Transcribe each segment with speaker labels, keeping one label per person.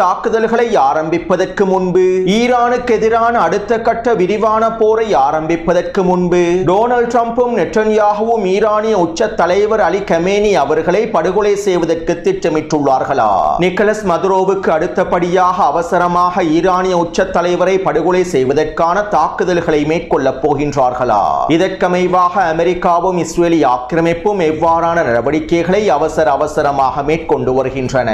Speaker 1: தாக்குதல்களை ஆரம்பிப்பதற்கு முன்பு ஈரானுக்கு எதிரான அடுத்த கட்ட விரிவான போரை ஆரம்பிப்பதற்கு முன்பு டொனால்ட் ட்ரம்ப்பும் நெட்டன்யாகவும் ஈரானிய உச்ச தலைவர் அலி கமேனி அவர்களை படுகொலை செய்வதற்கு திட்டமிட்டுள்ளார்களா? நிக்கலஸ் மதுரோவுக்கு அடுத்தபடியாக அவசரமாக ஈரானிய உச்ச தலைவரை படுகொலை செய்வதற்கான தாக்குதல்களை மேற்கொள்ளப் போகின்றார்களா? இதற்கமைவாக அமெரிக்காவும் இஸ்ரேலி ஆக்கிரமிப்பும் எவ்வாறான நடவடிக்கைகளை அவசர அவசரமாக மேற்கொண்டு வருகின்றன?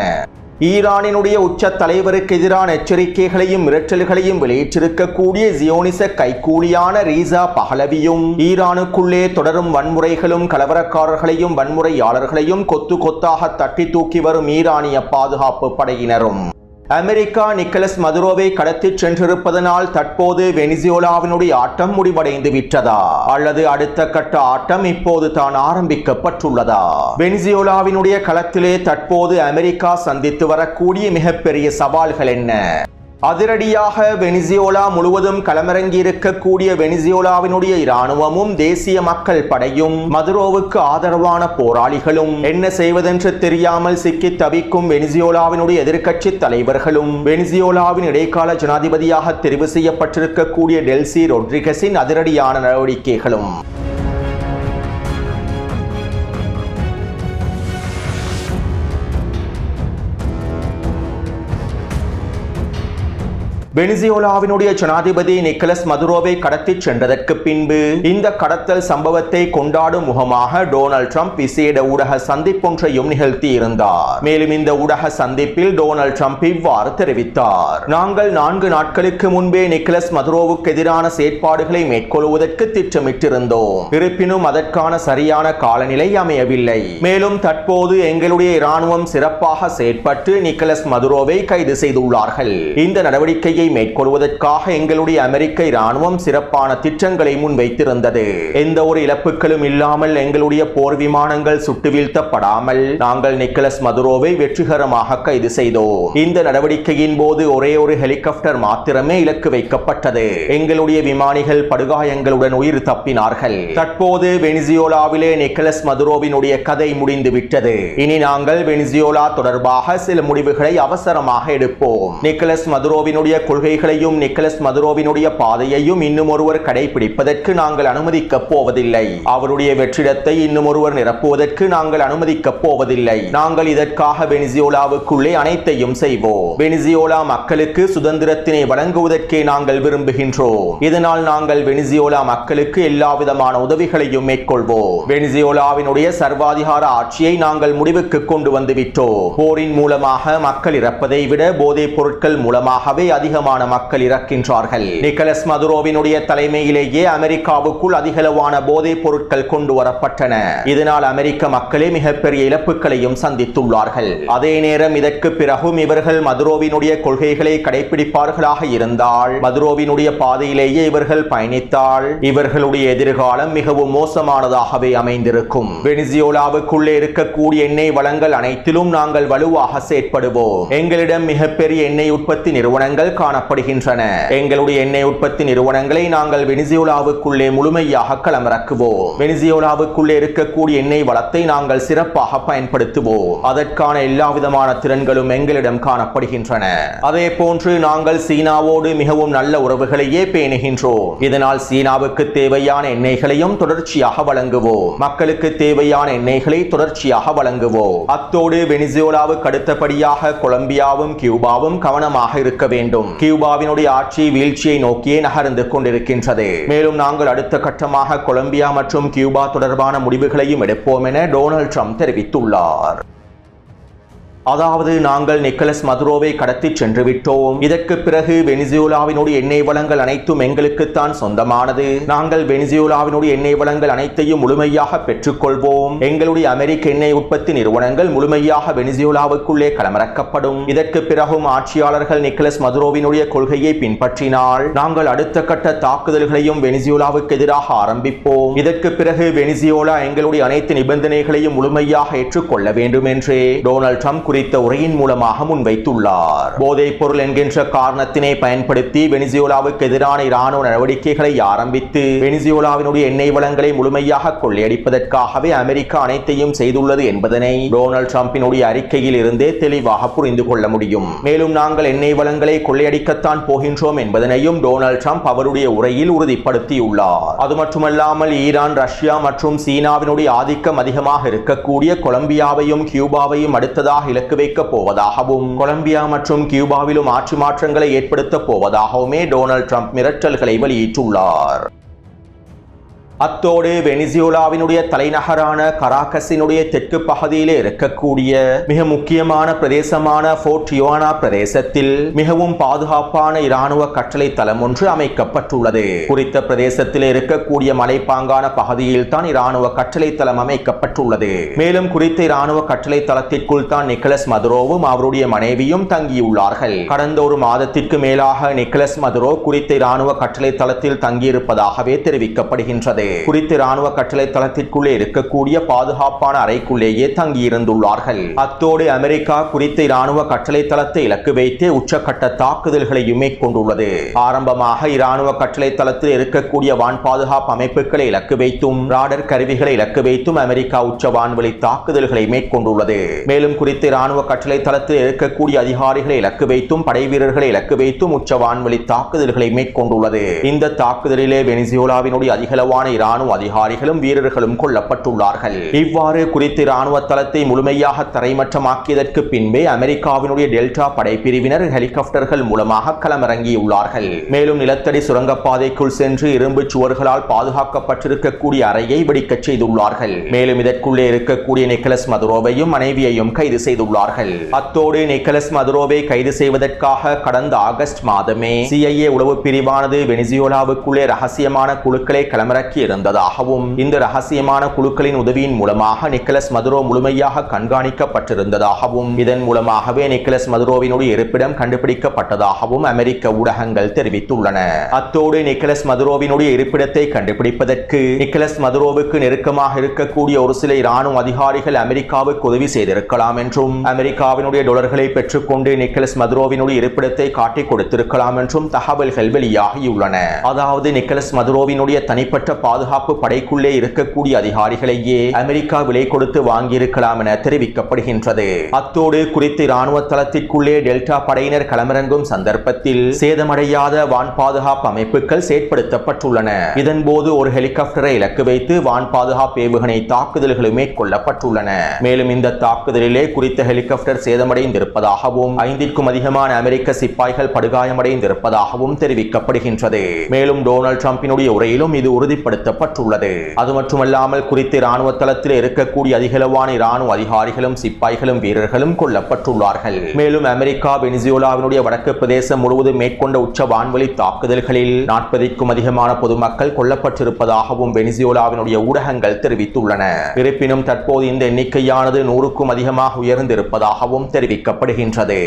Speaker 1: ஈரானினுடைய உச்ச தலைவருக்கு எதிரான எச்சரிக்கைகளையும் மிரட்டல்களையும் வெளியிட்டிருக்கக்கூடிய ஜியோனிச கைக்கூலியான ரீசா பஹலவியும் ஈரானுக்குள்ளே தொடரும் வன்முறைகளும் கலவரக்காரர்களையும் வன்முறையாளர்களையும் கொத்து கொத்தாக தட்டி தூக்கி வரும் ஈரானிய பாதுகாப்பு படையினரும். அமெரிக்கா நிக்கலஸ் மதுரோவை கடத்திச் சென்றிருப்பதனால் தற்போது வெனிசுவேலாவினுடைய ஆட்டம் முடிவடைந்து விட்டதா? அல்லது அடுத்த கட்ட ஆட்டம் இப்போது தான் ஆரம்பிக்கப்பட்டுள்ளதா? வெனிசுவேலாவினுடைய களத்திலே தற்போது அமெரிக்கா சந்தித்து வரக்கூடிய மிகப்பெரிய சவால்கள் என்ன? அதிரடியாக வெனிசியோலா முழுவதும் களமிறங்கி இருக்கக்கூடிய வெனிசியோலாவினுடைய இராணுவமும் தேசிய மக்கள் படையும் மதுரோவுக்கு ஆதரவான போராளிகளும் என்ன செய்வதென்று தெரியாமல் சிக்கி தவிக்கும் வெனிசியோலாவினுடைய எதிர்க்கட்சி தலைவர்களும் வெனிசியோலாவின் இடைக்கால ஜனாதிபதியாக தெரிவு செய்யப்பட்டிருக்கக்கூடிய டெல்சி ரொட்ரிகஸின் அதிரடியான நடவடிக்கைகளும். வெனிசியோலாவினுடைய ஜனாதிபதி நிக்கலஸ் மதுரோவை கடத்திச் சென்றதற்கு பின்பு இந்த கடத்தல் சம்பவத்தை கொண்டாடும் முகமாக டொனால்ட் ட்ரம்ப் விசேட ஊடக சந்திப்பொன்றையும் நிகழ்த்தி இருந்தார் மேலும் இந்த ஊடக சந்திப்பில் டொனால்ட் ட்ரம்ப் இவ்வாறு தெரிவித்தார். நாங்கள் நான்கு நாட்களுக்கு முன்பே நிக்கலஸ் மதுரோவுக்கு எதிரான செயற்பாடுகளை மேற்கொள்வதற்கு திட்டமிட்டிருந்தோம். இருப்பினும் அதற்கான சரியான காலநிலை அமையவில்லை. மேலும் தற்போது எங்களுடைய இராணுவம் சிறப்பாக செயற்பட்டு நிக்கலஸ் மதுரோவை கைது செய்துள்ளார்கள். இந்த நடவடிக்கையை மேற்கொள்வதற்காக எங்களுடைய அமெரிக்க இராணுவம் சிறப்பான திட்டங்களை முன்வைத்திருந்தது. எந்த ஒரு இழப்புகளும் இல்லாமல் எங்களுடைய போர் விமானங்கள் சுட்டு வீழ்த்தப்படாமல் நாங்கள் நிக்கலஸ் மதுரோவை வெற்றிகரமாக கைது செய்தோம். இந்த நடவடிக்கையின் போது ஒரே ஒரு ஹெலிகாப்டர் மாத்திரமே இலக்கு வைக்கப்பட்டது. எங்களுடைய விமானிகள் படுகாயங்களுடன் உயிர் தப்பினார்கள். தற்போது வெனிசியோலாவிலே நிக்கலஸ் மதுரோவினுடைய கதை முடிந்து விட்டது இனி நாங்கள் வெனிசியோலா தொடர்பாக சில முடிவுகளை அவசரமாக எடுப்போம். நிக்கலஸ் மதுரோவினுடைய கொள்கைகளையும் நிக்கலஸ் மதுரோவினுடைய பாதையையும் இன்னும் ஒருவர் கடைபிடிப்பதற்கு நாங்கள் அனுமதிக்கப் போவதில்லை. அவருடைய வெற்றிடத்தை இன்னும் ஒருவர் நிரப்புவதற்கு நாங்கள் அனுமதிக்கப் போவதில்லை. நாங்கள் இதற்காக வெனிசியோலாவுக்குள்ளே அனைத்தையும் செய்வோம். வெனிசியோலா மக்களுக்கு சுதந்திரத்தினை வழங்குவதற்கே நாங்கள் விரும்புகின்றோம். இதனால் நாங்கள் வெனிசியோலா மக்களுக்கு எல்லா விதமான உதவிகளையும் மேற்கொள்வோம். வெனிசியோலாவினுடைய சர்வாதிகார ஆட்சியை நாங்கள் முடிவுக்கு கொண்டு வந்துவிட்டோம். போரின் மூலமாக மக்கள் இறப்பதை விட போதைப் பொருட்கள் மூலமாகவே அதிகமான மக்கள் இறக்கின்றார்கள். நிக்கலஸ் மதுரோவினுடைய தலைமையிலேயே அமெரிக்காவுக்குள் அதிகளவான போதைப் பொருட்கள் கொண்டு வரப்பட்டன. இதனால் அமெரிக்க மக்களே மிகப்பெரிய இழப்புகளையும் சந்தித்துள்ளார்கள். அதே நேரம் இதற்கு பிறகும் இவர்கள் மதுரோவினுடைய கொள்கைகளை கடைபிடிப்பார்களாக இருந்தால் மதுரோவினுடைய பாதையிலேயே இவர்கள் பயணித்தால் இவர்களுடைய எதிர்காலம் மிகவும் மோசமானதாகவே அமைந்திருக்கும். வெனிசியோலாவுக்குள்ளே இருக்கக்கூடிய எண்ணெய் வளங்கள் அனைத்திலும் நாங்கள் வலுவாக செயற்படுவோம். எங்களிடம் மிகப்பெரிய எண்ணெய் உற்பத்தி நிறுவனங்கள் காணப்படுகின்றன. எங்களுடைய எண்ணெய் உற்பத்தி நிறுவனங்களை நாங்கள் வெனிசியோலாவுக்குள்ளே முழுமையாக களமிறக்குவோம். வெனிசியோலாவுக்குள்ளே இருக்கக்கூடிய எண்ணெய் வளத்தை நாங்கள் சிறப்பாக பயன்படுத்துவோம். அதற்கான எல்லா விதமான திறன்களும் எங்களிடம் காணப்படுகின்றன. அதே போன்று நாங்கள் சீனாவோடு மிகவும் நல்ல உறவுகளையே பேணுகின்றோம். இதனால் சீனாவுக்கு தேவையான எண்ணெய்களையும் தொடர்ச்சியாக வழங்குவோம். மக்களுக்கு தேவையான எண்ணெய்களை தொடர்ச்சியாக வழங்குவோம். அத்தோடு வெனிசுவேலாவுக்கு அடுத்தபடியாக கொலம்பியாவும் கியூபாவும் கவனமாக இருக்க வேண்டும். கியூபாவினுடைய ஆட்சி வீழ்ச்சியை நோக்கியே நகர்ந்து கொண்டிருக்கின்றது. மேலும் நாங்கள் அடுத்த கட்டமாக கொலம்பியா மற்றும் கியூபா தொடர்பான முடிவுகளையும் எடுப்போம் என டொனால்ட் ட்ரம்ப் தெரிவித்துள்ளார். அதாவது நாங்கள் நிக்கலஸ் மதுரோவை கடத்திச் சென்று விட்டோம் இதற்கு பிறகு வெனிசியோலாவினுடைய எண்ணெய் வளங்கள் அனைத்தும் எங்களுக்குத்தான் சொந்தமானது. நாங்கள் வெனிசியோலாவினுடைய எண்ணெய் வளங்கள் அனைத்தையும் முழுமையாக பெற்றுக்கொள்வோம். எங்களுடைய அமெரிக்க எண்ணெய் உற்பத்தி நிறுவனங்கள் முழுமையாக வெனிசியோலாவுக்குள்ளே களமிறக்கப்படும். இதற்கு பிறகும் ஆட்சியாளர்கள் நிக்கலஸ் மதுரோவினுடைய கொள்கையை பின்பற்றினால் நாங்கள் அடுத்த கட்ட தாக்குதல்களையும் வெனிசுவேலாவுக்கு எதிராக ஆரம்பிப்போம். இதற்கு பிறகு வெனிசியோலா எங்களுடைய அனைத்து நிபந்தனைகளையும் முழுமையாக ஏற்றுக்கொள்ள வேண்டும் என்றே டொனால்ட் ட்ரம்ப் குறித்த உரையின் மூலமாக முன்வைத்துள்ளார். போதைப் பொருள் என்கின்ற காரணத்தினை பயன்படுத்தி வெனிசுவேலாவுக்கு எதிரான இராணுவ நடவடிக்கைகளை ஆரம்பித்து வெனிசுவேலாவினுடைய எண்ணெய் வளங்களை முழுமையாக கொள்ளையடிப்பதற்காகவே அமெரிக்கா அனைத்தையும் செய்துள்ளது என்பதனை டொனால்டு டிரம்பினுடைய அறிக்கையில் இருந்தே தெளிவாக புரிந்து கொள்ள முடியும். மேலும் நாங்கள் எண்ணெய் வளங்களை கொள்ளையடிக்கத்தான் போகின்றோம் என்பதனையும் டொனால்ட் ட்ரம்ப் அவருடைய உரையில் உறுதிப்படுத்தியுள்ளார். அது மட்டுமல்லாமல் ஈரான் ரஷ்யா மற்றும் சீனாவினுடைய ஆதிக்கம் அதிகமாக இருக்கக்கூடிய கொலம்பியாவையும் கியூபாவையும் அடுத்ததாக இலக்கு வைக்கப் போவதாகவும் கொலம்பியா மற்றும் கியூபாவிலும் ஆட்சி மாற்றங்களை ஏற்படுத்தப் போவதாகவுமே டொனால்ட் ட்ரம்ப் மிரட்டல்களை வெளியிட்டுள்ளார். அத்தோடு வெனிசுவேலாவினுடைய தலைநகரான கராகஸினுடைய தெற்கு பகுதியிலே இருக்கக்கூடிய மிக முக்கியமான பிரதேசமான போர்ட் யுவானா பிரதேசத்தில் மிகவும் பாதுகாப்பான இராணுவ கட்டளை தளம் ஒன்று அமைக்கப்பட்டுள்ளது. குறித்த பிரதேசத்தில் இருக்கக்கூடிய மலைப்பாங்கான பகுதியில் தான் இராணுவ கட்டளை தளம் அமைக்கப்பட்டுள்ளது. மேலும் குறித்த இராணுவ கட்டளை தளத்திற்குள் தான் நிக்கலஸ் மதுரோவும் அவருடைய மனைவியும் தங்கியுள்ளார்கள். கடந்த ஒரு மாதத்திற்கு மேலாக நிக்கலஸ் மதுரோ குறித்த இராணுவ கட்டளை தளத்தில் தங்கியிருப்பதாகவே தெரிவிக்கப்படுகின்றது. குறித்து ராணுவ கட்டளை தளத்திற்குள்ளே இருக்கக்கூடிய பாதுகாப்பான அறைக்குள்ளேயே தங்கியிருந்துள்ளார்கள். அத்தோடு அமெரிக்கா குறித்து ராணுவ கட்டளை தளத்தை இலக்கு வைத்து உச்சக்கட்ட தாக்குதல்களையும் மேற்கொண்டுள்ளது ஆரம்பமாக இராணுவ கட்டளை தளத்தில் இருக்கக்கூடிய வான் பாதுகாப்பு அமைப்புகளை இலக்கு வைத்தும் ராடர் கருவிகளை இலக்கு வைத்தும் அமெரிக்கா உச்ச வான்வெளி தாக்குதல்களை மேற்கொண்டுள்ளது. மேலும் குறித்து ராணுவ கட்டளை தளத்தில் இருக்கக்கூடிய அதிகாரிகளை இலக்கு வைத்தும் படை வீரர்களை இலக்கு வைத்தும் உச்ச வான்வெளி தாக்குதல்களை மேற்கொண்டுள்ளது. இந்த தாக்குதலிலே வெனிசுவேலாவினுடைய அதிகளவான ராணுவ அதிகாரிகளும் வீரர்களும் கொல்லப்பட்டுள்ளார்கள். இவ்வாறு குறித்த இராணுவ தளத்தை முழுமையாக தரைமட்டமாக்கியதற்கு பின்பே அமெரிக்காவினுடைய டெல்டா படைப்பிரிவினர் ஹெலிகாப்டர்கள் மூலமாக களமிறங்கியுள்ளார்கள். மேலும் நிலத்தடி சுரங்கப்பாதைக்குள் சென்று இரும்பு சுவர்களால் பாதுகாக்கப்பட்டிருக்கக்கூடிய அறையை வெடிக்கச் செய்துள்ளார்கள். மேலும் இதற்குள்ளே இருக்கக்கூடிய நிக்கலஸ் மதுரோவையும் மனைவியையும் கைது செய்துள்ளார்கள். அத்தோடு நிக்கலஸ் மதுரோவை கைது செய்வதற்காக கடந்த ஆகஸ்ட் மாதமே சிஐஏ உளவு பிரிவானது வெனிசுவேலாவுக்குள்ளே ரகசியமான குழுக்களை களமிறக்கி இருந்ததாகவும் இந்த ரகசியமான குழுக்களின் உதவியின் மூலமாக நிக்கலஸ் மதுரோ முழுமையாக கண்காணிக்கப்பட்டிருந்ததாகவும் இதன் மூலமாகவே நிக்கலஸ் மதுரோவினுடைய இருப்பிடம் கண்டுபிடிக்கப்பட்டதாகவும் அமெரிக்க ஊடகங்கள் தெரிவித்துள்ளன. அத்தோடு நிக்கலஸ் மதுரோவினுடைய இருப்பிடத்தை கண்டுபிடிப்பதற்கு நிக்கலஸ் மதுரோவுக்கு நெருக்கமாக இருக்கக்கூடிய ஒரு சில இராணுவ அதிகாரிகள் அமெரிக்காவுக்கு உதவி செய்திருக்கலாம் என்றும் அமெரிக்காவினுடைய டொலர்களை பெற்றுக்கொண்டு நிக்கலஸ் மதுரோவினுடைய இருப்பிடத்தை காட்டிக் கொடுத்திருக்கலாம் என்றும் தகவல்கள் வெளியாகியுள்ளன. அதாவது நிக்கலஸ் மதுரோவினுடைய தனிப்பட்ட பாதுகாப்பு படைக்குள்ளே இருக்கக்கூடிய அதிகாரிகளையே அமெரிக்கா விலை கொடுத்து வாங்கியிருக்கலாம் என தெரிவிக்கப்படுகின்றது. அத்தோடு குறித்து இராணுவ தளத்திற்குள்ளே டெல்டா படையினர் களமிறங்கும் சந்தர்ப்பத்தில் சேதமடையாத வான் பாதுகாப்பு அமைப்புகள் செயற்படுத்தப்பட்டுள்ளன. இதன்போது ஒரு ஹெலிகாப்டரை இலக்கு வைத்து வான் பாதுகாப்பு ஏவுகணை தாக்குதல்களும் மேற்கொள்ளப்பட்டுள்ளன. மேலும் இந்த தாக்குதலிலே குறித்த ஹெலிகாப்டர் சேதமடைந்திருப்பதாகவும் ஐந்திற்கும் அதிகமான அமெரிக்க சிப்பாய்கள் படுகாயமடைந்திருப்பதாகவும் தெரிவிக்கப்படுகின்றது. மேலும் டொனால்ட் டிரம்பினுடைய உரையிலும் இது உறுதிப்படுத்த உறுதிப்படுத்தப்பட்டுள்ளது அது மட்டுமல்லாமல் குறித்து இராணுவ தளத்தில் இருக்கக்கூடிய அதிகளவான ராணுவ அதிகாரிகளும் சிப்பாய்களும் வீரர்களும் கொல்லப்பட்டுள்ளார்கள். மேலும் அமெரிக்கா வெனிசுவேலாவினுடைய வடக்கு பிரதேசம் முழுவதும் மேற்கொண்ட உச்ச வான்வழி தாக்குதல்களில் நாற்பதுக்கும் அதிகமான பொதுமக்கள் கொல்லப்பட்டிருப்பதாகவும் வெனிசுவேலாவினுடைய ஊடகங்கள் தெரிவித்துள்ளன. இருப்பினும் தற்போது இந்த எண்ணிக்கையானது நூறுக்கும் அதிகமாக உயர்ந்திருப்பதாகவும் தெரிவிக்கப்படுகின்றது.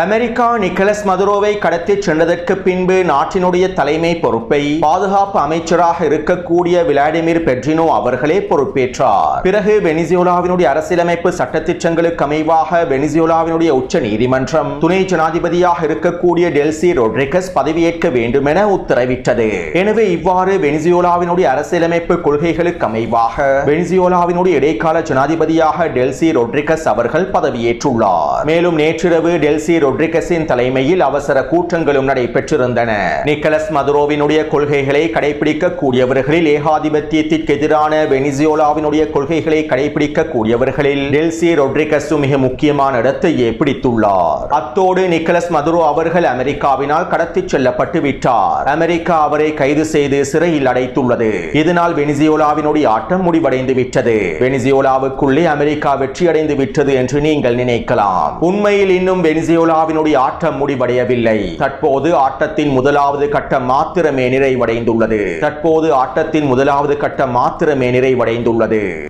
Speaker 1: அமெரிக்கா நிக்கலஸ் மதுரோவை கடத்திச் சென்றதற்கு பின்பு நாட்டினுடைய தலைமை பொறுப்பை பாதுகாப்பு அமைச்சராக இருக்கக்கூடிய விளாடிமிர் பெட்ரினோ அவர்களே பொறுப்பேற்றார். பிறகு வெனிசுவேலாவினுடைய அரசியலமைப்பு சட்டத்திட்டங்களுக்கு அமைவாக வெனிசியோலாவினுடைய உச்ச நீதிமன்றம் துணை ஜனாதிபதியாக இருக்கக்கூடிய டெல்சி ரொட்ரிகஸ் பதவியேற்க வேண்டும் என உத்தரவிட்டது. எனவே இவ்வாறு வெனிசியோலாவினுடைய அரசியலமைப்பு கொள்கைகளுக்கு அமைவாக வெனிசுவேலாவினுடைய இடைக்கால ஜனாதிபதியாக டெல்சி ரொட்ரிகஸ் அவர்கள் பதவியேற்றுள்ளார். மேலும் நேற்றிரவு டெல்சி ரொட்ரிகஸின் தலைமையில் அவசர கூட்டங்களும் நடைபெற்றிருந்தன. நிக்கலஸ் மதுரோவினுடைய கொள்கைகளை கடைபிடிக்க கூடியவர்களில் ஏகாதிபத்தியத்திற்கு எதிரான வெனிசுவேலாவினுடைய கொள்கைகளை கடைபிடிக்க கூடியவர்களில் டெல்சி ரொட்ரிகஸும் மிக முக்கியமான இடத்தையே பிடித்துள்ளார். அத்தோடு நிக்கலஸ் மதுரோ அவர்கள் அமெரிக்காவினால் கடத்தி செல்லப்பட்டு விட்டார். அமெரிக்கா அவரை கைது செய்து சிறையில் அடைத்துள்ளது. இதனால் வெனிசுவேலாவினுடைய ஆட்டம் முடிவடைந்து விட்டது. வெனிசுவேலாவுக்குள்ளே அமெரிக்கா வெற்றியடைந்து விட்டது என்று நீங்கள் நினைக்கலாம். உண்மையில் இன்னும் இந்தியாவினுடைய ஆட்டம் முடிவடையவில்லை. தற்போது ஆட்டத்தின் முதலாவது கட்டம் மாத்திரமே நிறைவடைந்துள்ளது. தற்போது ஆட்டத்தின் முதலாவது கட்டம் மாத்திரமே நிறைவடைந்துள்ளது.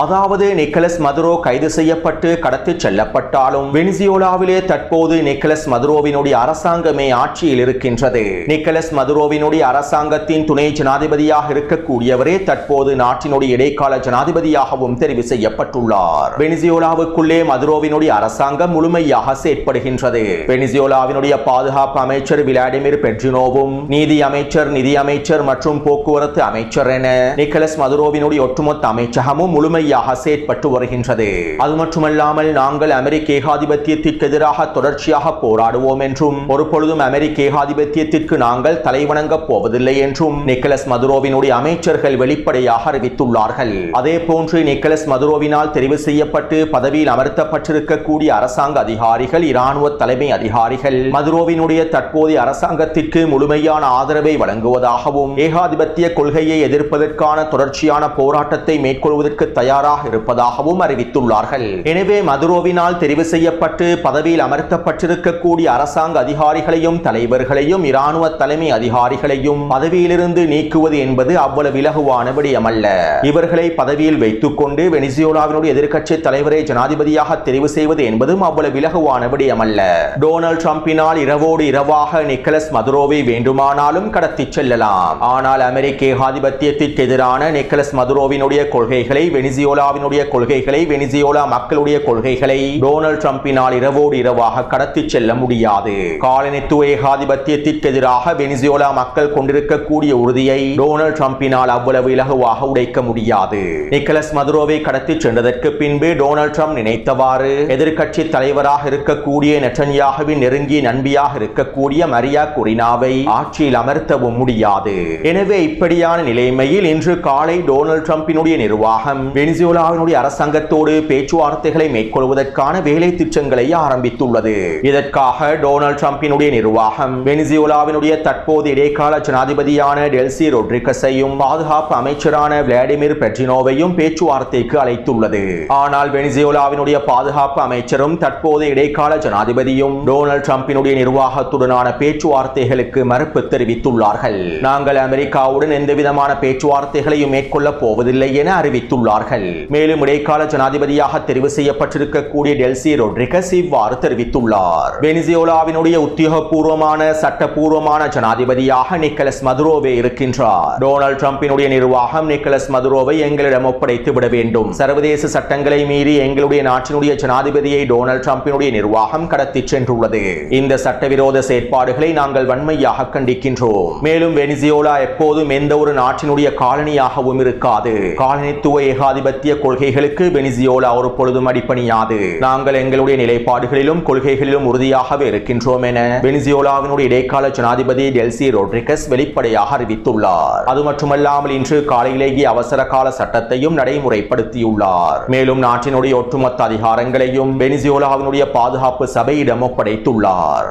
Speaker 1: அதாவது நிக்கலஸ் மதுரோ கைது செய்யப்பட்டு கடத்திச் செல்லப்பட்டாலும் வெனிசியோலாவிலே தற்போது நிக்கலஸ் மதுரோவினுடைய அரசாங்கமே ஆட்சியில் இருக்கின்றது. நிக்கலஸ் மதுரோவினுடைய அரசாங்கத்தின் துணை ஜனாதிபதியாக இருக்கக்கூடியவரே தற்போது நாட்டினுடைய இடைக்கால ஜனாதிபதியாகவும் தெரிவு செய்யப்பட்டுள்ளார். வெனிசியோலாவுக்குள்ளே மதுரோவினுடைய அரசாங்கம் முழுமையாக செயற்படுகின்றது. வெனிசியோலாவினுடைய பாதுகாப்பு அமைச்சர் விளாடிமிர் பெட்ரினோவும் நீதி அமைச்சர் நிதி அமைச்சர் மற்றும் போக்குவரத்து அமைச்சர் என நிக்கலஸ் மதுரோவினுடைய ஒட்டுமொத்த அமைச்சகமும் முழுமை முழுமையாக செயற்பட்டு வருகின்றது. அது மட்டுமல்லாமல் நாங்கள் அமெரிக்க ஏகாதிபத்தியத்திற்கு எதிராக தொடர்ச்சியாக போராடுவோம் என்றும் ஒரு பொழுதும் அமெரிக்க ஏகாதிபத்தியத்திற்கு நாங்கள் தலைவணங்கப் போவதில்லை என்றும் நிக்கலஸ் மதுரோவினுடைய அமைச்சர்கள் வெளிப்படையாக அறிவித்துள்ளார்கள். அதே போன்று நிக்கலஸ் மதுரோவினால் தெரிவு செய்யப்பட்டு பதவியில் அமர்த்தப்பட்டிருக்கக்கூடிய அரசாங்க அதிகாரிகள் இராணுவ தலைமை அதிகாரிகள் மதுரோவினுடைய தற்போதைய அரசாங்கத்திற்கு முழுமையான ஆதரவை வழங்குவதாகவும் ஏகாதிபத்திய கொள்கையை எதிர்ப்பதற்கான தொடர்ச்சியான போராட்டத்தை மேற்கொள்வதற்கு தயார் தயாராக இருப்பதாகவும் அறிவித்துள்ளார்கள். எனவே மதுரோவினால் தெரிவு செய்யப்பட்டு பதவியில் அமர்த்தப்பட்டிருக்கக்கூடிய அரசாங்க அதிகாரிகளையும் தலைவர்களையும் இராணுவ தலைமை அதிகாரிகளையும் பதவியிலிருந்து நீக்குவது என்பது அவ்வளவு இலகுவான விடயமல்ல இவர்களை பதவியில் வைத்துக் கொண்டு வெனிசியோலாவினுடைய எதிர்க்கட்சி தலைவரை ஜனாதிபதியாக தெரிவு செய்வது என்பதும் அவ்வளவு இலகுவான விடயமல்ல டொனால்ட் ட்ரம்பினால் இரவோடு இரவாக நிக்கலஸ் மதுரோவை வேண்டுமானாலும் கடத்தி செல்லலாம். ஆனால் அமெரிக்க ஏகாதிபத்தியத்திற்கு எதிரான நிக்கலஸ் மதுரோவினுடைய கொள்கைகளை வெனிசியோலாவினுடைய கொள்கைகளை வெனிசியோலா மக்களுடைய கொள்கைகளை டொனால்டு டிரம்பினால் இரவோடு இரவாக கடத்தி செல்ல முடியாது. காலனித்துவ ஏகாதிபத்தியத்திற்கு எதிராக வெனிசியோலா மக்கள் கொண்டிருக்கக்கூடிய உறுதியை டொனால்டு டிரம்பினால் அவ்வளவு இலகுவாக உடைக்க முடியாது. நிக்கலஸ் மதுரோவை கடத்தி சென்றதற்கு பின்பு டொனால்டு டிரம்ப் நினைத்தவாறு எதிர்கட்சி தலைவராக இருக்கக்கூடிய நெட்டன்யாகவின் நெருங்கிய நண்பியாக இருக்கக்கூடிய மரியா குரினாவை ஆட்சியில் அமர்த்தவும் முடியாது. எனவே இப்படியான நிலைமையில் இன்று காலை டொனால்டு டிரம்பினுடைய நிர்வாகம் வெனிசுலாவினுடைய அரசாங்கத்தோடு பேச்சுவார்த்தைகளை மேற்கொள்வதற்கான வேலை திட்டங்களை ஆரம்பித்துள்ளது. இதற்காக டொனால்ட் டிரம்பினுடைய நிர்வாகம் வெனிசுலாவினுடைய தற்போது இடைக்கால ஜனாதிபதியான டெல்சி ரொட்ரிகஸையும் பாதுகாப்பு அமைச்சரான விளாடிமிர் பெட்ரினோவையும் பேச்சுவார்த்தைக்கு அழைத்துள்ளது. ஆனால் வெனிசுலாவினுடைய பாதுகாப்பு அமைச்சரும் தற்போது இடைக்கால ஜனாதிபதியும் டொனால்ட் டிரம்பினுடைய நிர்வாகத்துடனான பேச்சுவார்த்தைகளுக்கு மறுப்பு தெரிவித்துள்ளார்கள். நாங்கள் அமெரிக்காவுடன் எந்தவிதமான பேச்சுவார்த்தைகளையும் மேற்கொள்ளப் போவதில்லை என அறிவித்துள்ளார்கள். மேலும் இடைக்கால ஜனாதிபதியாக தெரிவு செய்யப்பட்டிருக்கக்கூடிய டெல்சி ரொட்ரிகஸ் இவ்வாறு தெரிவித்துள்ளார். வெனிசுலாவினுடைய உத்தியோகபூர்வமான சட்டப்பூர்வமான ஜனாதிபதியாக நிக்கலஸ் மதுரோவே இருக்கின்றார். டொனால்டு டிரம்பினுடைய நிர்வாகம் நிக்கலஸ் மதுரோவை எங்களிடம் ஒப்படைத்து விட வேண்டும். சர்வதேச சட்டங்களை மீறி எங்களுடைய நாட்டினுடைய ஜனாதிபதியை டொனால்ட் டிரம்பினுடைய நிர்வாகம் கடத்தி சென்றுள்ளது. இந்த சட்டவிரோத செயற்பாடுகளை நாங்கள் வன்மையாக கண்டிக்கின்றோம். மேலும் வெனிசியோலா எப்போதும் எந்த ஒரு நாட்டினுடைய காலனியாகவும் இருக்காது. காலனித்துவ ஏகாதிபத்திய கொள்கைகளுக்கு வெனிசியோலா ஒரு பொழுதும் அடிப்பணியாது. நாங்கள் எங்களுடைய நிலைப்பாடுகளிலும் கொள்கைகளிலும் உறுதியாகவே இருக்கின்றோம் என வெனிசியோலாவினுடைய இடைக்கால ஜனாதிபதி டெல்சி ரோட்ரிகஸ் வெளிப்படையாக அறிவித்துள்ளார். அது மட்டுமல்லாமல் இன்று காலையிலேயே அவசர கால சட்டத்தையும் நடைமுறைப்படுத்தியுள்ளார். மேலும் நாட்டினுடைய ஒட்டுமொத்த அதிகாரங்களையும் வெனிசியோலாவினுடைய பாதுகாப்பு சபையிடம் ஒப்படைத்துள்ளார்.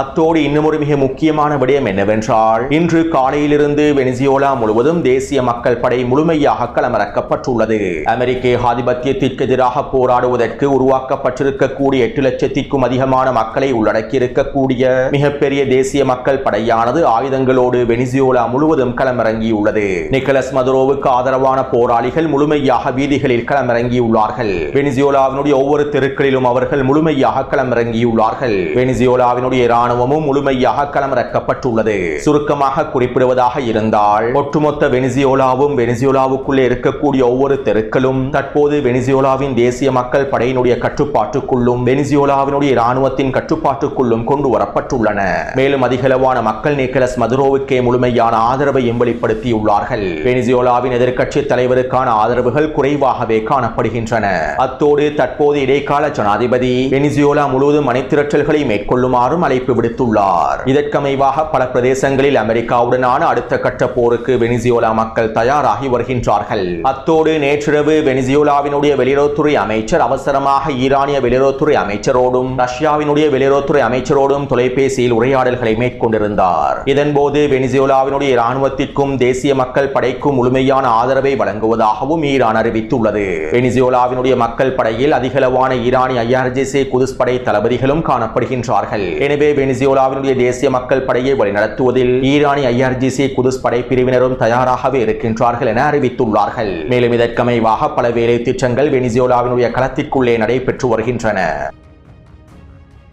Speaker 1: அத்தோடு இன்னும் ஒரு மிக முக்கியமான விடயம் என்னவென்றால் இன்று காலையிலிருந்து வெனிசியோலா முழுவதும் தேசிய மக்கள் படை முழுமையாக களமிறக்கப்பட்டுள்ளது. அமெரிக்க ஆதிபத்தியத்திற்கு எதிராக போராடுவதற்கு உருவாக்கப்பட்டிருக்கக்கூடிய எட்டு லட்சத்திற்கும் அதிகமான மக்களை உள்ளடக்கியிருக்கக்கூடிய மிகப்பெரிய தேசிய மக்கள் படையானது ஆயுதங்களோடு வெனிசியோலா முழுவதும் களமிறங்கியுள்ளது. நிக்கலஸ் மதுரோவுக்கு ஆதரவான போராளிகள் முழுமையாக வீதிகளில் களமிறங்கியுள்ளார்கள். வெனிசியோலாவினுடைய ஒவ்வொரு தெருக்களிலும் அவர்கள் முழுமையாக களமிறங்கியுள்ளார்கள். வெனிசியோலாவினுடைய இராணுவமும் முழுமையாக களமிறக்கப்பட்டுள்ளது. சுருக்கமாக குறிப்பிடுவதாக இருந்தால் ஒட்டுமொத்த வெனிசியோலாவும் வெனிசியோலாவுக்குள்ளே இருக்கக்கூடிய ஒவ்வொரு தெருக்களும் தற்போது வெனிசியோலாவின் தேசிய மக்கள் படையினுடைய கட்டுப்பாட்டுக்குள்ளும் வெனிசியோலாவினுடைய இராணுவத்தின் கட்டுப்பாட்டுக்குள்ளும் கொண்டு வரப்பட்டுள்ளன. மேலும் அதிகளவான மக்கள் நிக்கலஸ் மதுரோவுக்கே முழுமையான ஆதரவையும் வெளிப்படுத்தியுள்ளார்கள் வெனிசியோலாவின் எதிர்கட்சி தலைவருக்கான ஆதரவுகள் குறைவாகவே காணப்படுகின்றன. அத்தோடு தற்போது இடைக்கால ஜனாதிபதி வெனிசியோலா முழுவதும் அணிதிரட்டல்களை மேற்கொள்ளுமாறும் அழைப்பு அழைப்பு விடுத்துள்ளார். இதற்கமைவாக பல பிரதேசங்களில் அமெரிக்காவுடனான அடுத்த கட்ட போருக்கு வெனிசியோலா மக்கள் தயாராகி வருகின்றார்கள். அத்தோடு நேற்றிரவு வெனிசியோலாவினுடைய வெளியுறவுத்துறை அமைச்சர் அவசரமாக ஈரானிய வெளியுறவுத்துறை அமைச்சரோடும் ரஷ்யாவினுடைய வெளியுறவுத்துறை அமைச்சரோடும் தொலைபேசியில் உரையாடல்களை மேற்கொண்டிருந்தார். இதன்போது வெனிசியோலாவினுடைய இராணுவத்திற்கும் தேசிய மக்கள் படைக்கும் முழுமையான ஆதரவை வழங்குவதாகவும் ஈரான் அறிவித்துள்ளது. வெனிசியோலாவினுடைய மக்கள் படையில் அதிகளவான ஈரானிய ஐஆர்ஜிசி குதிஸ் படை தளபதிகளும் காணப்படுகின்றார்கள். எனவே வெனிசுவேலாவினுடைய தேசிய மக்கள் படையை வழிநடத்துவதில் ஈரானி ஐஆர்ஜிசி குதுஸ் படை பிரிவினரும் தயாராகவே இருக்கின்றார்கள் என அறிவித்துள்ளார்கள். மேலும் இதற்கமைவாக பல வேலை திட்டங்கள் வெனிசுவேலாவினுடைய களத்திற்குள்ளே நடைபெற்று வருகின்றன.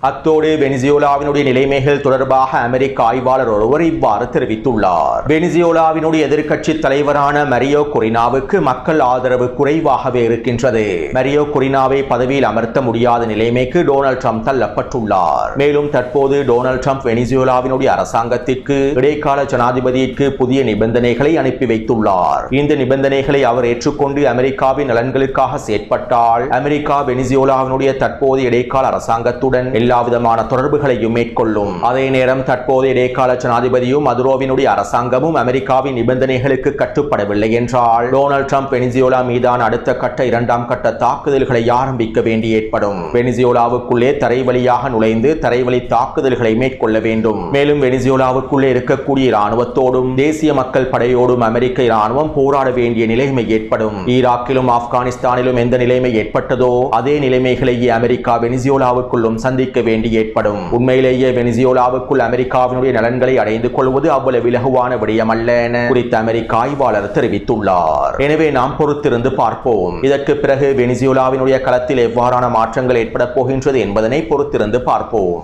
Speaker 1: அத்தோடு வெனிசியோலாவினுடைய நிலைமைகள் தொடர்பாக அமெரிக்க ஆய்வாளர் ஒருவர் இவ்வாறு தெரிவித்துள்ளார். வெனிசியோலாவினுடைய எதிர்க்கட்சி தலைவரான மரியோ குரினாவுக்கு மக்கள் ஆதரவு குறைவாகவே இருக்கின்றது. மரியோ குரினாவை பதவியில் அமர்த்த முடியாத நிலைமைக்கு டொனால்ட் ட்ரம்ப் தள்ளப்பட்டுள்ளார். மேலும் தற்போது டொனால்ட் ட்ரம்ப் வெனிசியோலாவினுடைய அரசாங்கத்திற்கு இடைக்கால ஜனாதிபதிக்கு புதிய நிபந்தனைகளை அனுப்பி வைத்துள்ளார். இந்த நிபந்தனைகளை அவர் ஏற்றுக்கொண்டு அமெரிக்காவின் நலன்களுக்காக செயற்பட்டால் அமெரிக்கா வெனிசியோலாவினுடைய தற்போதைய இடைக்கால அரசாங்கத்துடன் எல்லாவிதமான தொடர்புகளையும் மேற்கொள்ளும். அதே நேரம் தற்போது இடைக்கால ஜனாதிபதியும் மதுரோவினுடைய அரசாங்கமும் அமெரிக்காவின் நிபந்தனைகளுக்கு கட்டுப்படவில்லை என்றால் டொனால்ட் ட்ரம்ப் வெனிசியோலா மீதான அடுத்த கட்ட இரண்டாம் கட்ட தாக்குதல்களை ஆரம்பிக்க வேண்டி ஏற்படும். வெனிசியோலாவுக்குள்ளே தரை வழியாக நுழைந்து தரைவழி தாக்குதல்களை மேற்கொள்ள வேண்டும். மேலும் வெனிசியோலாவுக்குள்ளே இருக்கக்கூடிய இராணுவத்தோடும் தேசிய மக்கள் படையோடும் அமெரிக்க இராணுவம் போராட வேண்டிய நிலைமை ஏற்படும். ஈராக்கிலும் ஆப்கானிஸ்தானிலும் எந்த நிலைமை ஏற்பட்டதோ அதே நிலைமைகளையே அமெரிக்கா வெனிசியோலாவுக்குள்ளும் சந்திக்க வேண்டி ஏற்படும். உண்மையிலேயே வெனிசியோலாவுக்குள் அமெரிக்காவினுடைய நலன்களை அடைந்து கொள்வது அவ்வளவு இலகுவான அல்ல என குறித்த அமெரிக்க ஆய்வாளர் தெரிவித்துள்ளார். எனவே நாம் பொறுத்திருந்து பார்ப்போம். இதற்கு பிறகு வெனிசியோலாவினுடைய களத்தில் எவ்வாறான மாற்றங்கள் ஏற்பட போகின்றது என்பதனை பொறுத்திருந்து பார்ப்போம்.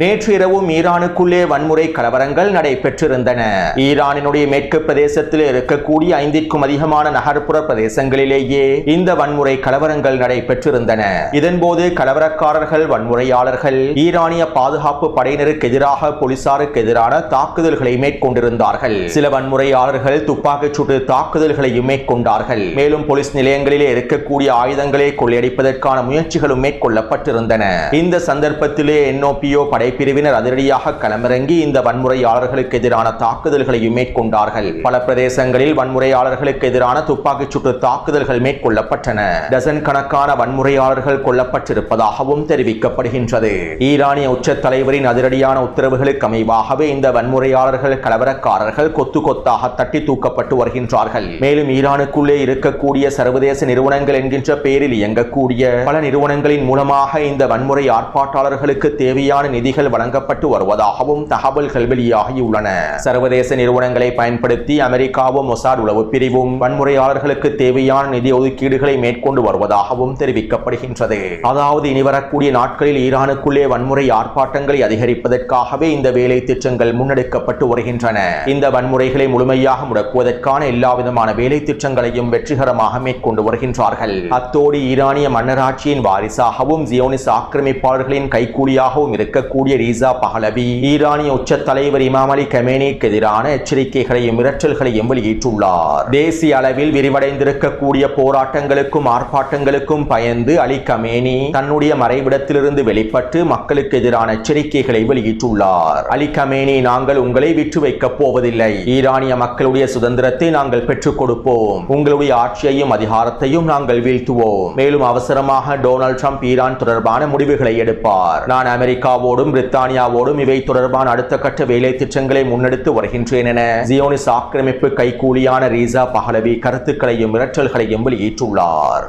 Speaker 1: நேற்று இரவும் ஈரானுக்குள்ளே வன்முறை கலவரங்கள் நடைபெற்றிருந்தன. ஈரானினுடைய மேற்கு பிரதேசத்தில் இருக்கக்கூடிய ஐந்திற்கும் அதிகமான நகர்ப்புற பிரதேசங்களிலேயே இந்த வன்முறை கலவரங்கள் நடைபெற்றிருந்தன. இதன்போது கலவரக்காரர்கள் வன்முறையாளர்கள் ஈரானிய பாதுகாப்பு படையினருக்கு எதிராக போலீசாருக்கு எதிரான தாக்குதல்களை மேற்கொண்டிருந்தார்கள். சில வன்முறையாளர்கள் துப்பாக்கிச் சுட்டு தாக்குதல்களையும் மேற்கொண்டார்கள். மேலும் போலீஸ் நிலையங்களிலே இருக்கக்கூடிய ஆயுதங்களை கொள்ளையடிப்பதற்கான முயற்சிகளும் மேற்கொள்ளப்பட்டிருந்தன. இந்த சந்தர்ப்பத்திலே என்ஓபிஓ படைப்பிரிவினர் அதிரடியாக களமிறங்கி இந்த வன்முறையாளர்களுக்கு எதிரான தாக்குதல்களையும் மேற்கொண்டார்கள். பல பிரதேசங்களில் வன்முறையாளர்களுக்கு எதிரான துப்பாக்கிச் சுட்டு தாக்குதல்கள் மேற்கொள்ளப்பட்டன. டசன் கணக்கான வன்முறையாளர்கள் கொல்லப்பட்டிருப்பதாகவும் தெரிவிக்கப்படுகின்றது. ஈரானிய உச்ச தலைவரின் அதிரடியான உத்தரவுகளுக்கு அமைவாகவே இந்த வன்முறையாளர்கள் கலவரக்காரர்கள் கொத்து கொத்தாக தட்டி தூக்கப்பட்டு வருகின்றார்கள். மேலும் ஈரானுக்குள்ளே இருக்கக்கூடிய சர்வதேச நிறுவனங்கள் என்கின்ற பெயரில் இயங்கக்கூடிய பல நிறுவனங்களின் மூலமாக இந்த வன்முறை ஆர்ப்பாட்டாளர்களுக்கு தேவையான நிதி நிதிகள் வழங்கப்பட்டு வருவதாகவும் தகவல்கள் வெளியாகியுள்ளன சர்வதேச நிறுவனங்களை பயன்படுத்தி அமெரிக்காவும் மொசாட் உளவு பிரிவும் வன்முறையாளர்களுக்கு தேவையான நிதி ஒதுக்கீடுகளை மேற்கொண்டு வருவதாகவும் தெரிவிக்கப்படுகின்றது. அதாவது இனி வரக்கூடிய நாட்களில் ஈரானுக்குள்ளே வன்முறை ஆர்ப்பாட்டங்களை அதிகரிப்பதற்காகவே இந்த வேலை திட்டங்கள் முன்னெடுக்கப்பட்டு வருகின்றன. இந்த வன்முறைகளை முழுமையாக முடக்குவதற்கான எல்லா விதமான வேலை திட்டங்களையும் வெற்றிகரமாக மேற்கொண்டு வருகின்றார்கள். அத்தோடு ஈரானிய மன்னராட்சியின் வாரிசாகவும் ஜியோனிஸ் ஆக்கிரமிப்பாளர்களின் கைக்கூலியாகவும் இருக்கக்கூடிய ரீசா பஹலவி ஈரானிய உச்ச தலைவர் இமாம் அலி கமேனிக்கு எதிரான எச்சரிக்கைகளையும் மிரட்டல்களையும் வெளியிட்டுள்ளார் தேசிய அளவில் விரிவடைந்திருக்கக்கூடிய போராட்டங்களுக்கும் ஆர்ப்பாட்டங்களுக்கும் பயந்து அலி கமேனி தன்னுடைய மறைவிடத்திலிருந்து வெளிப்பட்டு மக்களுக்கு எதிரான எச்சரிக்கைகளை வெளியிட்டுள்ளார். அலி கமேனி நாங்கள் உங்களை விற்று வைக்கப் போவதில்லை. ஈரானிய மக்களுடைய சுதந்திரத்தை நாங்கள் பெற்றுக் கொடுப்போம். உங்களுடைய ஆட்சியையும் அதிகாரத்தையும் நாங்கள் வீழ்த்துவோம். மேலும் அவசரமாக டொனால்ட் ட்ரம்ப் ஈரான் தொடர்பான முடிவுகளை எடுப்பார். நான் அமெரிக்காவோடும் பிரித்தானியாவோடும் இவை தொடர்பான அடுத்த கட்ட வேலை திட்டங்களை முன்னெடுத்து வருகின்றேன் என ஜியோனிஸ் ஆக்கிரமிப்பு கைகூலியான ரீசா பஹலவி கருத்துக்களையும் மிரட்டல்களையும் வெளியிட்டுள்ளார்.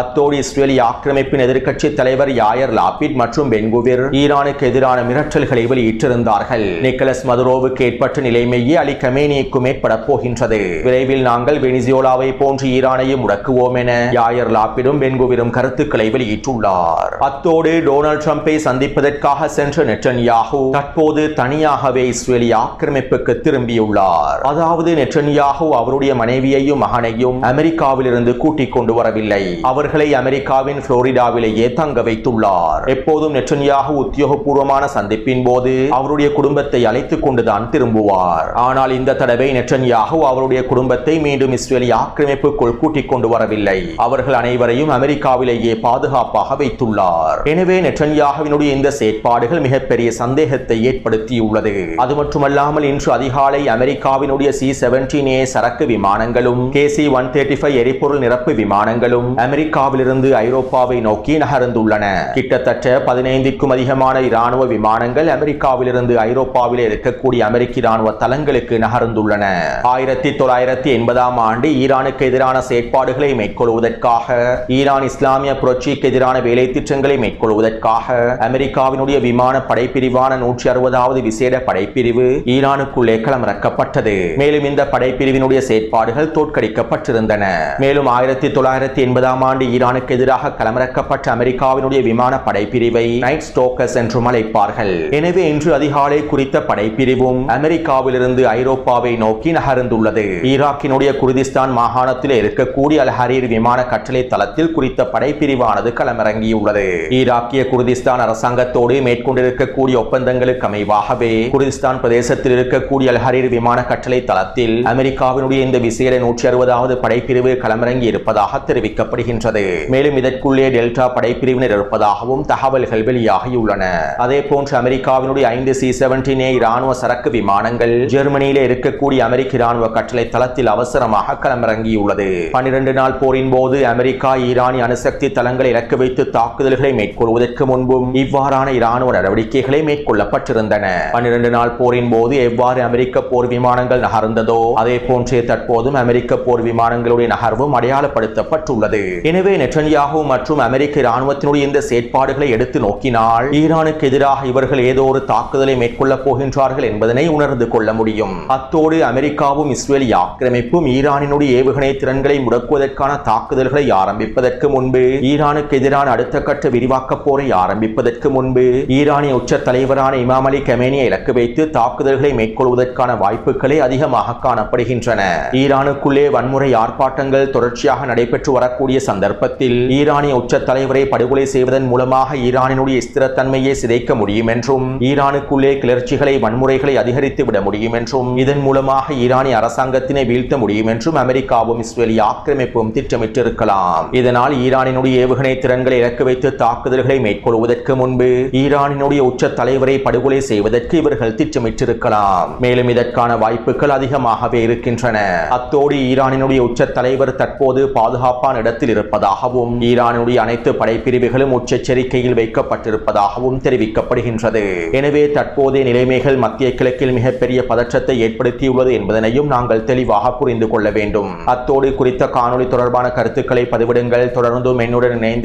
Speaker 1: அத்தோடு இஸ்ரேலிய ஆக்கிரமிப்பின் எதிர்க்கட்சி தலைவர் யாயர் லாபிட் மற்றும் பென்குவிர் ஈரானுக்கு எதிரான மிரட்டல்களை வெளியிட்டிருந்தார்கள். நிக்கலஸ் மதுரோவுக்கு ஏற்பட்ட நிலைமையே அலி கமேனிக்கும் ஏற்பட போகின்றது. விரைவில் நாங்கள் வெனிசியோலாவை போன்று ஈரானையும் முடக்குவோம் என யாயர் லாபிடும் பென்குவிரும் கருத்துக்களை வெளியிட்டுள்ளார். அத்தோடு டொனால்டு டிரம்பை சந்திப்பதற்காக சென்ற நெட்டன்யாகு தற்போது தனியாகவே இஸ்ரேலிய ஆக்கிரமிப்புக்கு திரும்பியுள்ளார். அதாவது நெட்டன்யாகு அவருடைய மனைவியையும் மகனையும் அமெரிக்காவிலிருந்து கூட்டிக் கொண்டு வரவில்லை. அவர் அவர்களை அமெரிக்காவின் புளோரிடாவிலேயே தங்க வைத்துள்ளார். எப்போதும் நெட்டன்யாகு உத்தியோகபூர்வமான சந்திப்பின் போது அவருடைய குடும்பத்தை அழைத்துக் கொண்டுதான் திரும்புவார். ஆனால் இந்த தடவை நெட்டன்யாகு அவருடைய குடும்பத்தை மீண்டும் இஸ்ரேலிய ஆக்கிரமிப்புக்குள் கூட்டிக் கொண்டு வரவில்லை. அவர்கள் அனைவரையும் அமெரிக்காவிலேயே பாதுகாப்பாக வைத்துள்ளார். எனவே நெற்றன்யாகுவினுடைய இந்த செயற்பாடுகள் மிகப்பெரிய சந்தேகத்தை ஏற்படுத்தியுள்ளது. அது மட்டுமல்லாமல் இன்று அதிகாலை அமெரிக்காவினுடைய சி செவன்டீன் ஏ சரக்கு விமானங்களும் K C one thirty five எரிபொருள் நிரப்பு விமானங்களும் அமெரிக்க அமெரிக்காவிலிருந்து ஐரோப்பாவை நோக்கி நகர்ந்துள்ளன. கிட்டத்தட்ட பதினைந்திற்கும் அதிகமான இராணுவ விமானங்கள் அமெரிக்காவிலிருந்து ஐரோப்பாவில் இருக்கக்கூடிய அமெரிக்க இராணுவ தளங்களுக்கு நகர்ந்துள்ளன. ஆயிரத்தி தொள்ளாயிரத்தி எண்பதாம் ஆண்டு ஈரானுக்கு எதிரான செயற்பாடுகளை மேற்கொள்வதற்காக ஈரான் இஸ்லாமிய புரட்சிக்கு எதிரான வேலை திட்டங்களை மேற்கொள்வதற்காக அமெரிக்காவினுடைய விமான படைப்பிரிவான நூற்றி அறுபதாவது விசேட படைப்பிரிவு ஈரானுக்குள்ளே களமிறக்கப்பட்டது. மேலும் இந்த படைப்பிரிவினுடைய செயற்பாடுகள் தோற்கடிக்கப்பட்டிருந்தன. மேலும் ஆயிரத்தி தொள்ளாயிரத்தி எண்பதாம் ஆண்டு ஆண்டு ஈரானுக்கு எதிராக களமிறக்கப்பட்ட அமெரிக்காவினுடைய விமான படைப்பிரிவை நைட் ஸ்டோக்கர்ஸ் என்றும் அழைப்பார்கள். எனவே இன்று அதிகாலை குறித்த படைப்பிரிவும் அமெரிக்காவிலிருந்து ஐரோப்பாவை நோக்கி நகர்ந்துள்ளது. ஈராக்கினுடைய குர்திஸ்தான் மாகாணத்தில் இருக்கக்கூடிய அல் ஹரீர் விமான கட்டளை தளத்தில் குறித்த படைப்பிரிவானது களமிறங்கியுள்ளது. ஈராக்கிய குர்திஸ்தான் அரசாங்கத்தோடு மேற்கொண்டிருக்கக்கூடிய ஒப்பந்தங்களுக்கு அமைவாகவே குர்திஸ்தான் பிரதேசத்தில் இருக்கக்கூடிய அல் ஹரீர் விமான கட்டளை தளத்தில் அமெரிக்காவினுடைய இந்த விசேட நூற்றி அறுபதாவது படைப்பிரிவு களமிறங்கி இருப்பதாக தெரிவிக்கப்படுகின்றது. மேலும் இதற்குள்ளே டெல்டா படைப்பிரிவினர் இருப்பதாகவும் தகவல்கள் வெளியாகியுள்ளன. அதே போன்று அமெரிக்காவினுடைய ஐந்து சி செவன்டீன் ஏ இராணுவ சரக்கு விமானங்கள் ஜெர்மனியில இருக்கக்கூடிய அமெரிக்க இராணுவ கட்டளை தளத்தில் அவசரமாக களமிறங்கியுள்ளது. பன்னிரண்டு நாள் போரின் போது அமெரிக்கா ஈரானிய அணுசக்தி தளங்களை இலக்கு வைத்து தாக்குதல்களை மேற்கொள்வதற்கு முன்பும் இவ்வாறான இராணுவ நடவடிக்கைகளை மேற்கொள்ளப்பட்டிருந்தன. பன்னிரண்டு நாள் போரின் போது எவ்வாறு அமெரிக்க போர் விமானங்கள் நகர்ந்ததோ அதே போன்றே தற்போதும் அமெரிக்க போர் விமானங்களுடைய நகர்வும் அடையாளப்படுத்தப்பட்டுள்ளது. எனவே நெட்டன்யாகு மற்றும் அமெரிக்க இராணுவத்தினுடைய இந்த செயற்பாடுகளை எடுத்து நோக்கினால் ஈரானுக்கு எதிராக இவர்கள் ஏதோ ஒரு தாக்குதலை மேற்கொள்ளப் போகின்றார்கள் என்பதனை உணர்ந்து கொள்ள முடியும். அத்தோடு அமெரிக்காவும் இஸ்ரேலிய ஆக்கிரமிப்பும் ஈரானினுடைய ஏவுகணை திறன்களை முடக்குவதற்கான தாக்குதல்களை ஆரம்பிப்பதற்கு முன்பு ஈரானுக்கு எதிரான அடுத்த கட்ட விரிவாக்க போரை ஆரம்பிப்பதற்கு முன்பு ஈரானிய உச்ச தலைவரான இமாம் அலி கமேனியை இலக்கு வைத்து தாக்குதல்களை மேற்கொள்வதற்கான வாய்ப்புகளே அதிகமாக காணப்படுகின்றன. ஈரானுக்குள்ளே வன்முறை ஆர்ப்பாட்டங்கள் தொடர்ச்சியாக நடைபெற்று வரக்கூடிய சந்தர்ப்பத்தில் ஈரானிய உச்ச தலைவரை படுகொலை செய்வதன் மூலமாக ஈரானினுடைய ஸ்திரத்தன்மையை சிதைக்க முடியும் என்றும் ஈரானுக்குள்ளே கிளர்ச்சிகளை வன்முறைகளை அதிகரித்து விட முடியும் என்றும் இதன் மூலமாக ஈரானிய அரசாங்கத்தினை வீழ்த்த முடியும் என்றும் அமெரிக்காவும் இஸ்ரேலிய ஆக்கிரமிப்பும் திட்டமிட்டிருக்கலாம். இதனால் ஈரானினுடைய ஏவுகணை திறன்களை இலக்கு வைத்து தாக்குதல்களை மேற்கொள்வதற்கு முன்பு ஈரானினுடைய உச்ச தலைவரை படுகொலை செய்வதற்கு இவர்கள் திட்டமிட்டிருக்கலாம். மேலும் இதற்கான வாய்ப்புகள் அதிகமாகவே இருக்கின்றன. அத்தோடு ஈரானினுடைய உச்ச தலைவர் தற்போது பாதுகாப்பான இடத்தில் இருப்ப இருப்பதாகவும் ஈரானுடைய அனைத்து படைப்பிரிவுகளும் உச்செச்சரிக்கையில் வைக்கப்பட்டிருப்பதாகவும் தெரிவிக்கப்படுகின்றது. எனவே தற்போதைய நிலைமைகள் மத்திய கிழக்கில் மிகப்பெரிய பதற்றத்தை ஏற்படுத்தியுள்ளது என்பதனையும் நாங்கள் தெளிவாக புரிந்து கொள்ள வேண்டும். அத்தோடு குறித்த காணொளி தொடர்பான கருத்துக்களை பதிவிடுங்கள். தொடர்ந்தும் என்னுடன் இணைந்து